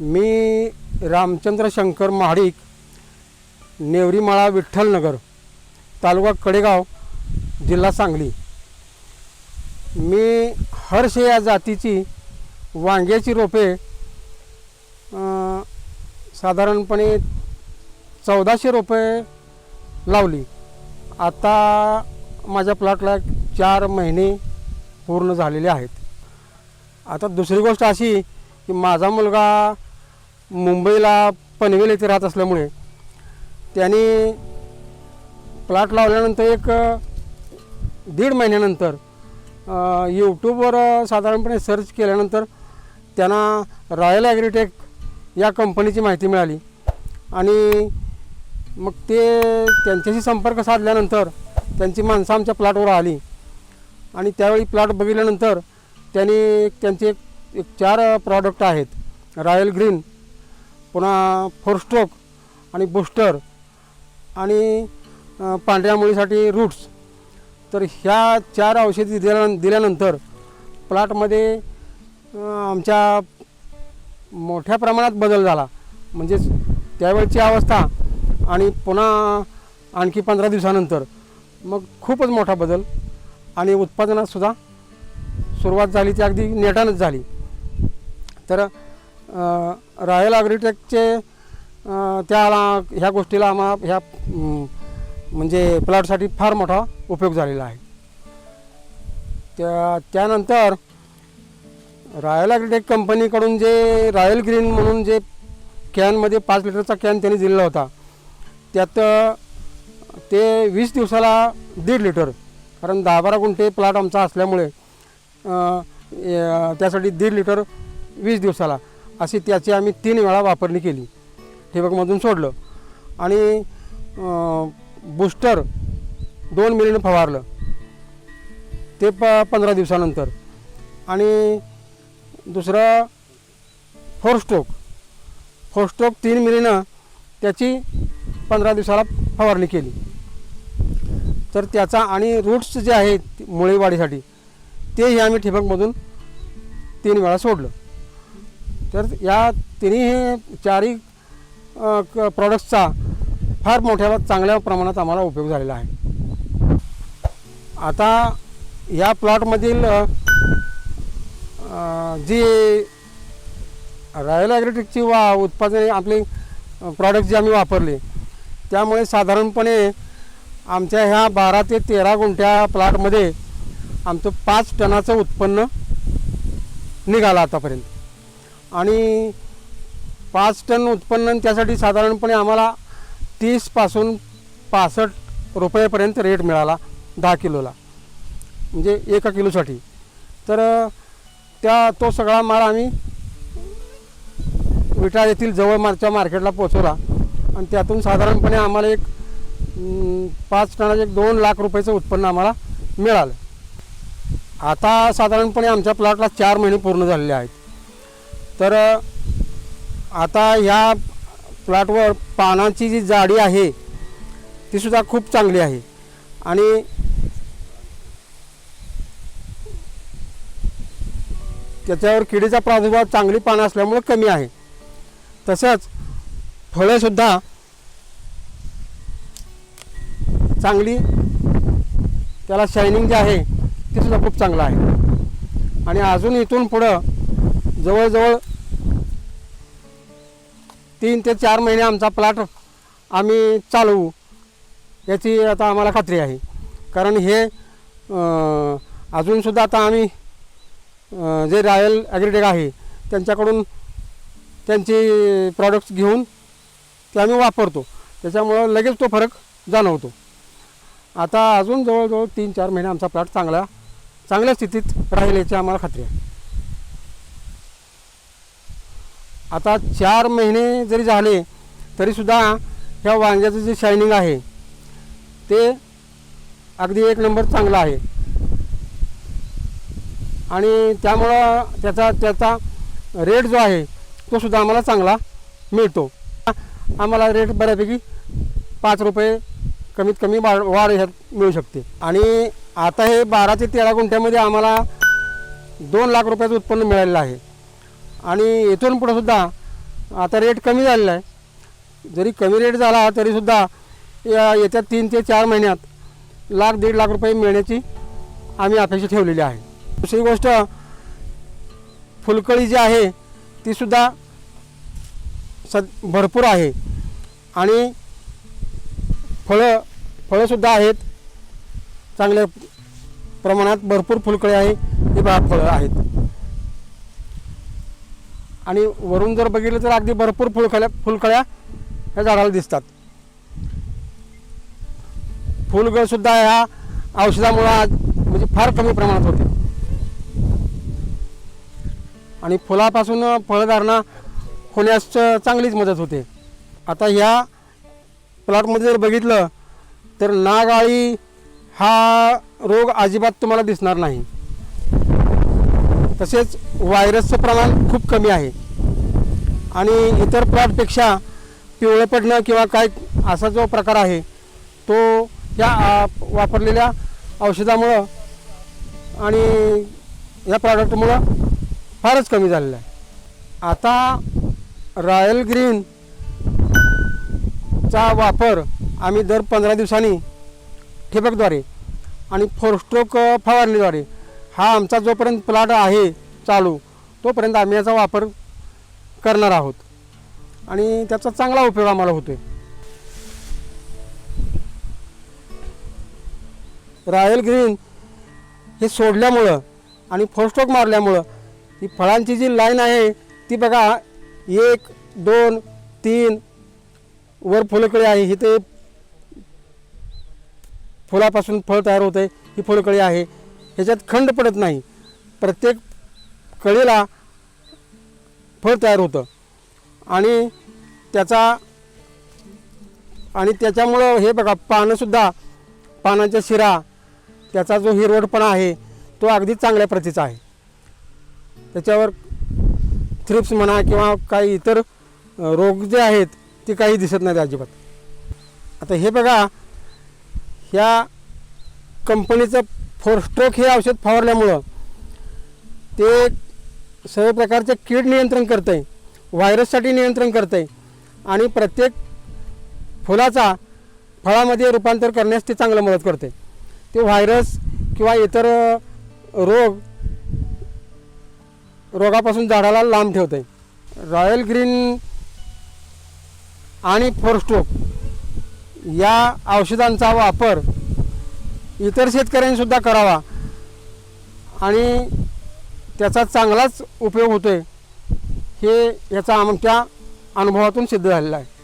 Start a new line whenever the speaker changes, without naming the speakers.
मी रामचंद्र शंकर महाडिक नेवरीमाळा विठ्ठलनगर तालुका कडेगाव जिल्हा सांगली. मी हर्ष या जातीची वांग्याची रोपे साधारणपणे चौदाशे रुपये लावली. आता माझ्या प्लॉटला चार महिने पूर्ण झालेले आहेत. आता दुसरी गोष्ट अशी की माझा मुलगा मुंबईला पनवेल येथे राहत असल्यामुळे त्यांनी प्लॉट लावल्यानंतर एक दीड महिन्यानंतर यूट्यूबवर साधारणपणे सर्च केल्यानंतर त्यांना रॉयल ॲग्रीटेक या कंपनीची माहिती मिळाली. आणि मग ते त्यांच्याशी संपर्क साधल्यानंतर त्यांची माणसं आमच्या प्लॉटवर आली. आणि त्यावेळी प्लॉट बघितल्यानंतर त्यांनी त्यांचे एक चार प्रॉडक्ट आहेत. रॉयल ग्रीन पुन्हा फोर स्ट्रोक आणि बुस्टर आणि पांढऱ्या मुळीसाठी रूट्स तर ह्या चार औषधी दिल्या दिल्यानंतर प्लॉटमध्ये आमच्या मोठ्या प्रमाणात बदल झाला. म्हणजेच त्यावेळची अवस्था आणि पुन्हा आणखी पंधरा दिवसानंतर मग खूपच मोठा बदल आणि उत्पादनातसुद्धा सुरुवात झाली ती अगदी नेटानंच झाली. तर रॉयल ॲग्रीटेकचे त्या त्याला ह्या गोष्टीला आम्हाला ह्या म्हणजे प्लॉटसाठी फार मोठा उपयोग झालेला आहे. त्या त्यानंतर रॉयल ॲग्रीटेक कंपनीकडून जे रॉयल ग्रीन म्हणून जे कॅनमध्ये पाच लिटरचा कॅन त्यांनी दिलेला होता त्यात ते वीस दिवसाला दीड लिटर कारण दहा बारा गुंठे प्लॉट आमचा असल्यामुळे त्यासाठी दीड लिटर वीस दिवसाला. अशी त्याची आम्ही तीन वेळा वापरणी केली. ठिबकमधून सोडलं. आणि बूस्टर दोन मिलीनं फवारलं. ते प पंधरा दिवसानंतर. आणि दुसरं फोर स्ट्रोक फोर स्ट्रोक तीन मिलीनं त्याची पंधरा दिवसाला फवारणी केली. तर त्याचा आणि रूट्स जे आहेत मुळे वाढीसाठी तेही आम्ही ठिबकमधून तीन वेळा सोडलं. तर या तिन्ही हे चारही प्रॉडक्ट्सचा फार मोठ्या चांगल्या प्रमाणात आम्हाला उपयोग झालेला आहे. आता या प्लॉटमधील जी रॉयल ॲग्रेटिकची वा उत्पादने आपली प्रॉडक्ट जे आम्ही वापरले त्यामुळे साधारणपणे आमच्या ह्या बारा ते तेरा गुंठ्या प्लॉटमध्ये आमचं पाच टनाचं उत्पन्न निघालं आतापर्यंत. आणि पाच टन उत्पन्न त्यासाठी साधारणपणे आम्हाला तीसपासून पासष्ट रुपयेपर्यंत रेट मिळाला दहा किलोला. म्हणजे एका किलोसाठी. तर त्या तो सगळा माल आम्ही विटा येथील जवळ मारच्या मार्केटला पोचवला आणि त्यातून साधारणपणे आम्हाला एक पाच टनाचे एक दोन लाख रुपयाचं उत्पन्न आम्हाला मिळालं. आता साधारणपणे आमच्या प्लॉटला चार महिने पूर्ण झालेले आहेत. तर आता ह्या प्लॉटवर पानांची जी जाडी आहे ती सुद्धा खूप चांगली आहे. आणि त्याच्यावर किडीचा प्रादुर्भाव चांगली पानं असल्यामुळे कमी आहे. तसंच फळंसुद्धा चांगली त्याला शायनिंग जे आहे ते सुद्धा खूप चांगलं आहे. आणि अजून इथून पुढं जवळजवळ तीन ते चार महिने आमचा प्लॉट आम्ही चालवू याची आता आम्हाला खात्री आहे. कारण हे अजूनसुद्धा आता आम्ही जे रॉयल ॲग्रिटेक आहे त्यांच्याकडून त्यांची प्रॉडक्ट्स घेऊन ते आम्ही वापरतो. त्याच्यामुळं लगेच तो फरक जाणवतो. आता अजून जवळजवळ तीन चार महिने आमचा प्लॉट चांगला चांगल्या स्थितीत राहील याची आम्हाला खात्री आहे. आता चार महिने जरी झाले तरीसुद्धा ह्या वांग्याचं जे शायनिंग आहे ते अगदी एक नंबर चांगलं आहे. आणि त्यामुळं त्याचा त्याचा रेट जो आहे तो सुद्धा आम्हाला चांगला मिळतो. आम्हाला रेट बऱ्यापैकी पाच रुपये कमीत कमी वाढ वाढ ह्यात मिळू शकते. आणि आता हे बारा ते तेरा गुंठ्यामध्ये आम्हाला दोन लाख रुपयाचं उत्पन्न मिळालेलं आहे. आणि इथून पुढं सुद्धा आता रेट कमी झालेला आहे. जरी कमी रेट झाला तरीसुद्धा या येत्या तीन ते चार महिन्यात लाख दीड लाख रुपये मिळण्याची आम्ही अपेक्षा ठेवलेली आहे. दुसरी गोष्ट फुलकळी जी आहे तीसुद्धा सद भरपूर आहे. आणि फळं फळंसुद्धा आहेत. चांगल्या प्रमाणात भरपूर फुलकळी आहे ही बा फळं आहेत. आणि वरून जर बघितलं तर अगदी भरपूर फुलकळ्या फुलकळ्या या झाडाला दिसतात. फुलगळसुद्धा ह्या औषधामुळं आज म्हणजे फार कमी प्रमाणात होते. आणि फुलापासून फळधारणा होण्यास चांगलीच मदत होते. आता ह्या प्लॉटमध्ये जर बघितलं तर नागाळी हा रोग अजिबात तुम्हाला दिसणार नाही. तसेच व्हायरसचं प्रमाण खूप कमी आहे. आणि इतर प्लॉटपेक्षा पिवळे पडणं किंवा काय असा जो प्रकार आहे तो या वापरलेल्या औषधामुळं आणि या प्रॉडक्टमुळं फारच कमी झालेलं आहे. आता रॉयल ग्रीन चा वापर आम्ही दर पंधरा दिवसांनी ठिबकद्वारे आणि फोरस्ट्रोक फवारणीद्वारे हा आमचा जोपर्यंत प्लॉट आहे चालू तोपर्यंत आम्ही याचा वापर करणार आहोत. आणि त्याचा चांगला उपयोग आम्हाला होतो आहे रॉयल ग्रीन हे सोडल्यामुळं आणि फोर मारल्यामुळं ही फळांची जी लाईन आहे ती बघा एक दोन तीन वर फुलकळी आहे. ही ते फुलापासून फळ तयार होते आहे ही फुलकळी आहे. ह्याच्यात खंड पडत नाही. प्रत्येक कळीला फळ तयार होतं. आणि त्याचा आणि त्याच्यामुळं हे बघा पानंसुद्धा पानांच्या शिरा त्याचा जो हिरवटपणा आहे तो अगदी चांगल्या प्रतीचा आहे. त्याच्यावर थ्रिप्स म्हणा किंवा काही इतर रोग जे आहेत ते काही दिसत नाहीत अजिबात. आता हे बघा ह्या कंपनीचं फोरस्ट्रोक हे औषध फवारल्यामुळं ते सर्व प्रकारचे कीड नियंत्रण करतं आहे व्हायरससाठी नियंत्रण करतं आहे आणि प्रत्येक फुलाचा फळामध्ये रूपांतर करण्यास ते चांगलं मदत करते ते व्हायरस किंवा इतर रोग रोगापासून झाडाला लांब ठेवते रॉयल ग्रीन आणि फोरस्ट्रोक या औषधांचा वापर इतर शेतकऱ्यांनीसुद्धा करावा. आणि त्याचा चांगलाच उपयोग होतो आहे हे याचा आमच्या अनुभवातून सिद्ध झालेला आहे.